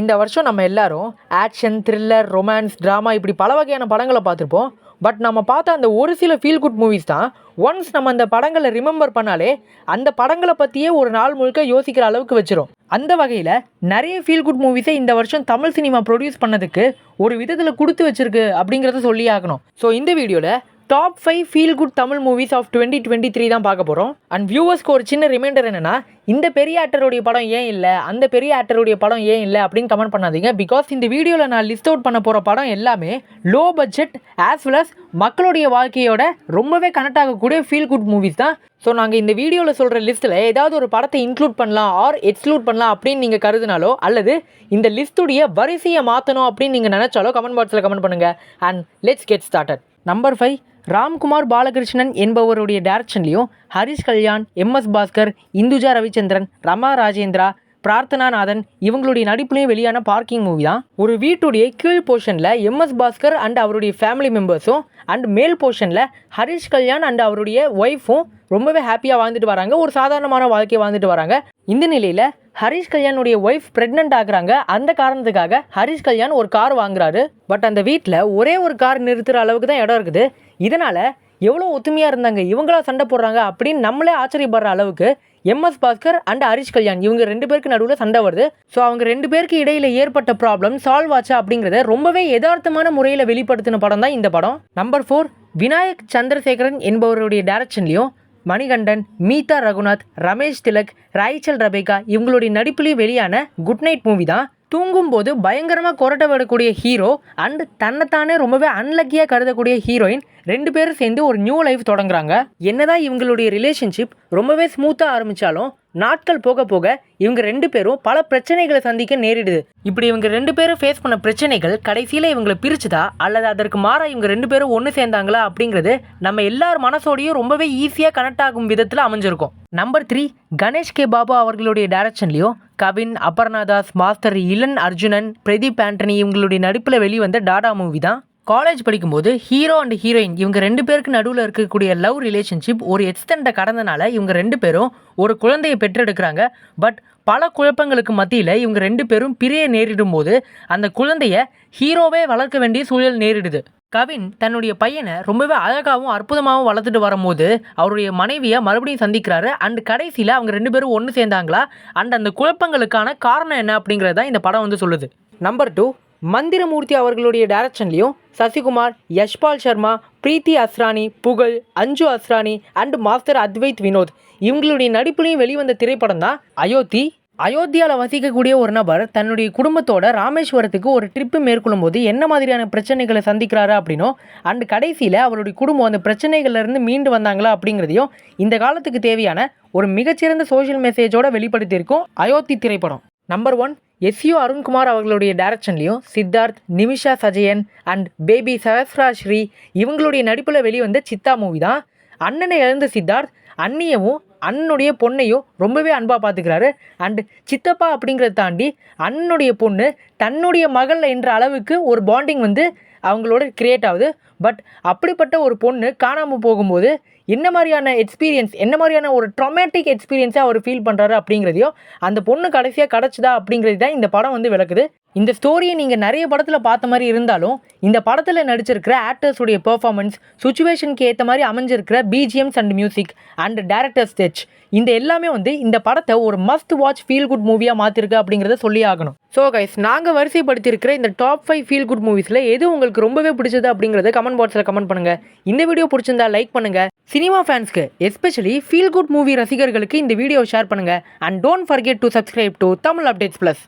இந்த வருஷம் நம்ம எல்லாரும் ஆக்ஷன் த்ரில்லர் ரொமான்ஸ் ட்ராமா இப்படி பல வகையான படங்களை பார்த்துருப்போம். பட் நம்ம பார்த்த அந்த ஒரு சில ஃபீல் குட் மூவிஸ் தான் ஒன்ஸ் நம்ம அந்த படங்களை ரிமெம்பர் பண்ணாலே அந்த படங்களை பற்றியே ஒரு நாள் முழுக்க யோசிக்கிற அளவுக்கு வச்சிரும். அந்த வகையில் நிறைய ஃபீல் குட் மூவிஸை இந்த வருஷம் தமிழ் சினிமா ப்ரொடியூஸ் பண்ணதுக்கு ஒரு விதத்தில் கொடுத்து வச்சிருக்கு அப்படிங்கிறத சொல்லி ஆகணும். ஸோ இந்த வீடியோவில் top five feel good Tamil movies of twenty twenty three தான் பார்க்க போகிறோம் அண்ட் வியூவர்ஸ்க்கு ஒரு சின்ன ரிமைண்டர் என்னன்னா இந்த பெரிய ஆக்டருடைய படம் ஏன் இல்லை அந்த பெரிய ஆக்டருடைய படம் ஏன் இல்லை அப்படின்னு கமெண்ட் பண்ணாதீங்க. பிகாஸ் இந்த வீடியோவில் நான் லிஸ்ட் அவுட் பண்ண போகிற படம் எல்லாமே low budget as well as மக்களுடைய வாழ்க்கையோட ரொம்பவே கனெக்ட் ஆகக்கூடிய ஃபீல் குட் மூவிஸ் தான். ஸோ நாங்கள் இந்த வீடியோவில் சொல்கிற லிஸ்ட்டில் ஏதாவது ஒரு படத்தை இன்க்ளூட் பண்ணலாம் ஆர் எக்ஸ்க்ளூட் பண்ணலாம் அப்படின்னு நீங்கள் கருதினாலோ அல்லது இந்த லிஸ்ட்டுடைய வரிசையை மாற்றணும் அப்படின்னு நீங்கள் நினச்சாலோ கமெண்ட் பாக்ஸில் கமெண்ட் பண்ணுங்கள் and let's get started number five Ramkumar Balakrishnan என்பவருடைய டேரக்ஷன்லையும் ஹரிஷ் கல்யாண் எம்எஸ் பாஸ்கர் இந்துஜா ரவிச்சந்திரன் ரமா ராஜேந்திரா பிரார்த்தனாநாதன் இவங்களுடைய நடிப்புலையும் வெளியான பார்க்கிங் மூவி தான். ஒரு வீட்டுடைய கீழ் போர்ஷனில் எம்எஸ் பாஸ்கர் அண்ட் அவருடைய ஃபேமிலி மெம்பர்ஸும் அண்ட் மேல் போர்ஷனில் ஹரிஷ் கல்யாண் அண்ட் அவருடைய ஒய்ஃபும் ரொம்பவே ஹாப்பியாக வாழ்ந்துட்டு வராங்க. ஒரு சாதாரணமான வாழ்க்கையை வாழ்ந்துட்டு வராங்க. இந்த நிலையில் ஹரிஷ் கல்யாணுடைய ஒய்ஃப் ப்ரெக்னென்ட் ஆகுறாங்க. அந்த காரணத்துக்காக ஹரிஷ் கல்யாண் ஒரு கார் வாங்குறாரு. பட் அந்த வீட்டில் ஒரே ஒரு கார் நிறுத்துகிற அளவுக்கு தான் இடம் இருக்குது. இதனால் எவ்வளோ ஒத்துமையாக இருந்தாங்க? இவங்களா சண்டை போடுறாங்க அப்படின்னு நம்மளே ஆச்சரியப்படுற அளவுக்கு எம்எஸ் பாஸ்கர் அண்ட் ஹரிஷ் கல்யாண் இவங்க ரெண்டு பேருக்கு நடுவில் சண்டை வருது. ஸோ அவங்க ரெண்டு பேருக்கு இடையில ஏற்பட்ட ப்ராப்ளம் சால்வ் ஆச்சா அப்படிங்கிறத ரொம்பவே யதார்த்தமான முறையில் வெளிப்படுத்தின படம் தான் இந்த படம். நம்பர் ஃபோர் விநாயக் சந்திரசேகரன் என்பவருடைய டேரக்ஷன்லையும் மணிகண்டன் மீதா ரகுநாத் ரமேஷ் திலக் ராய்ச்சல் ரபேகா இவங்களுடைய நடிப்புலையும் வெளியான குட் நைட் மூவி தான். தூங்கும்போது பயங்கரமாக கொரட்டை விடக்கூடிய ஹீரோ அண்ட் தன்னைத்தானே ரொம்பவே அன்லக்கியாக கருதக்கூடிய ஹீரோயின் ரெண்டு பேரும் சேர்ந்து ஒரு நியூ லைஃப் தொடங்குறாங்க. என்னதான் இவங்களுடைய ரிலேஷன்ஷிப் ரொம்பவே ஸ்மூத்தாக ஆரம்பித்தாலும் நாட்கள் போக போக இவங்க ரெண்டு பேரும் பல பிரச்சனைகளை சந்திக்க நேரிடுது. இப்படி இவங்க ரெண்டு பேரும் ஃபேஸ் பண்ண பிரச்சனைகள் கடைசியில் இவங்களை பிரிச்சுதா? அல்லது அதற்கு மாறா இவங்க ரெண்டு பேரும் ஒன்று சேர்ந்தாங்களா? அப்படிங்கிறது நம்ம எல்லார் மனசோடையும் ரொம்பவே ஈஸியாக கனெக்ட் ஆகும் விதத்தில் அமைஞ்சிருக்கும். Number three Ganesh K Babu அவர்களுடைய டைரக்ஷன்லையும் கவின் அபர்ணாதாஸ் மாஸ்டர் இளன் அர்ஜுனன் பிரதீப் ஆண்டனி இவங்களுடைய நடிப்பில் வெளிவந்த டாடா மூவி தான். காலேஜ் படிக்கும்போது ஹீரோ அண்ட் ஹீரோயின் இவங்க ரெண்டு பேருக்கு நடுவில் இருக்கக்கூடிய லவ் ரிலேஷன்ஷிப் ஒரு எக்ஸ்டெண்டை கடந்தனால இவங்க ரெண்டு பேரும் ஒரு குழந்தையை பெற்றெடுக்கிறாங்க. பட் பல குழப்பங்களுக்கு மத்தியில் இவங்க ரெண்டு பேரும் பிரிய நேரிடும் போது அந்த குழந்தைய ஹீரோவே வளர்க்க வேண்டிய சூழல் நேரிடுது. கவின் தன்னுடைய பையனை ரொம்பவே அழகாகவும் அற்புதமாகவும் வளர்த்துட்டு வரும்போது அவருடைய மனைவியை மறுபடியும் சந்திக்கிறாரு. அண்ட் கடைசியில் அவங்க ரெண்டு பேரும் ஒன்று சேர்ந்தாங்களா? அண்ட் அந்த குழப்பங்களுக்கான காரணம் என்ன அப்படிங்கிறது தான் இந்த படம் வந்து சொல்லுது. நம்பர் டூ மந்திரமூர்த்தி அவர்களுடைய டைரக்ஷன்லையும் சசிகுமார் யஷ்பால் சர்மா பிரீத்தி அஸ்ரானி புகழ் அஞ்சு அஸ்ரானி அண்ட் மாஸ்டர் அத்வைத் வினோத். இவங்களுடைய நடிப்புலையும் வெளிவந்த திரைப்படம் தான் அயோத்தி. அயோத்தியாவில் வசிக்கக்கூடிய ஒரு நபர் தன்னுடைய குடும்பத்தோட ராமேஸ்வரத்துக்கு ஒரு ட்ரிப்பு மேற்கொள்ளும் போது என்ன மாதிரியான பிரச்சனைகளை சந்திக்கிறாரு அப்படின்னோ அண்ட் கடைசியில் அவருடைய குடும்பம் அந்த பிரச்சனைகள்லேருந்து மீண்டு வந்தாங்களா அப்படிங்கிறதையும் இந்த காலத்துக்கு தேவையான ஒரு மிகச்சிறந்த சோஷியல் மெசேஜோட வெளிப்படுத்தியிருக்கும் அயோத்தி திரைப்படம். நம்பர் ஒன் எஸ்யூ அருண்குமார் அவர்களுடைய டைரக்ஷன்லையும் சித்தார்த் நிமிஷா சஜயன் அண்ட் பேபி சஹஸ்ரா ஸ்ரீ இவங்களுடைய நடிப்பில் வெளிவந்த சித்தா மூவி தான். அண்ணனை இழந்த சித்தார்த் அண்ணியவும் அண்ணனுடைய பொண்ணையும் ரொம்பவே அன்பாக பார்த்துக்கிறாரு அண்டு சித்தப்பா அப்படிங்கிறத தாண்டி அண்ணனுடைய பொண்ணு தன்னுடைய மகள் என்ற அளவுக்கு ஒரு பாண்டிங் வந்து அவங்களோட கிரியேட் ஆகுது. பட் அப்படிப்பட்ட ஒரு பொண்ணு காணாமல் போகும்போது என்ன மாதிரியான எக்ஸ்பீரியன்ஸ் என்ன மாதிரியான ஒரு ட்ராமேட்டிக் எக்ஸ்பீரியன்ஸை அவர் ஃபீல் பண்ணுறாரு அப்படிங்கிறதையும் அந்த பொண்ணு கடைசியாக கிடச்சிதா அப்படிங்கிறது தான் இந்த படம் வந்து விளக்குது. இந்த ஸ்டோரியை நீங்கள் நிறைய படத்தில் பார்த்த மாதிரி இருந்தாலும் இந்த படத்தில் நடிச்சிருக்கிற ஆக்டர்ஸுடைய பெர்ஃபார்மன்ஸ் சுச்சுவேஷனுக்கு ஏற்ற மாதிரி அமைஞ்சிருக்கிற BGMs and music and director stretch இந்த எல்லாமே வந்து இந்த படத்தை ஒரு மஸ்ட் வாட்ச் ஃபீல் குட் மூவியாக மாற்றிருக்கு அப்படிங்கிறத சொல்லி ஆகணும். ஸோ கைஸ் நாங்கள் வரிசைப்படுத்தியிருக்கிற இந்த டாப் ஃபைவ் ஃபீல் குட் மூவிஸில் எது உங்களுக்கு ரொம்பவே பிடிச்சது அப்படிங்கிறத கமெண்ட் பாக்ஸில் கமெண்ட் பண்ணுங்கள் இந்த வீடியோ பிடிச்சிருந்தா லைக் பண்ணுங்கள் சினிமா ஃபேன்ஸ்க்கு எஸ்பெஷலி ஃபீல் குட் மூவி ரசிகர்களுக்கு இந்த வீடியோ ஷேர் பண்ணுங்கள் and don't forget to subscribe to Tamil updates plus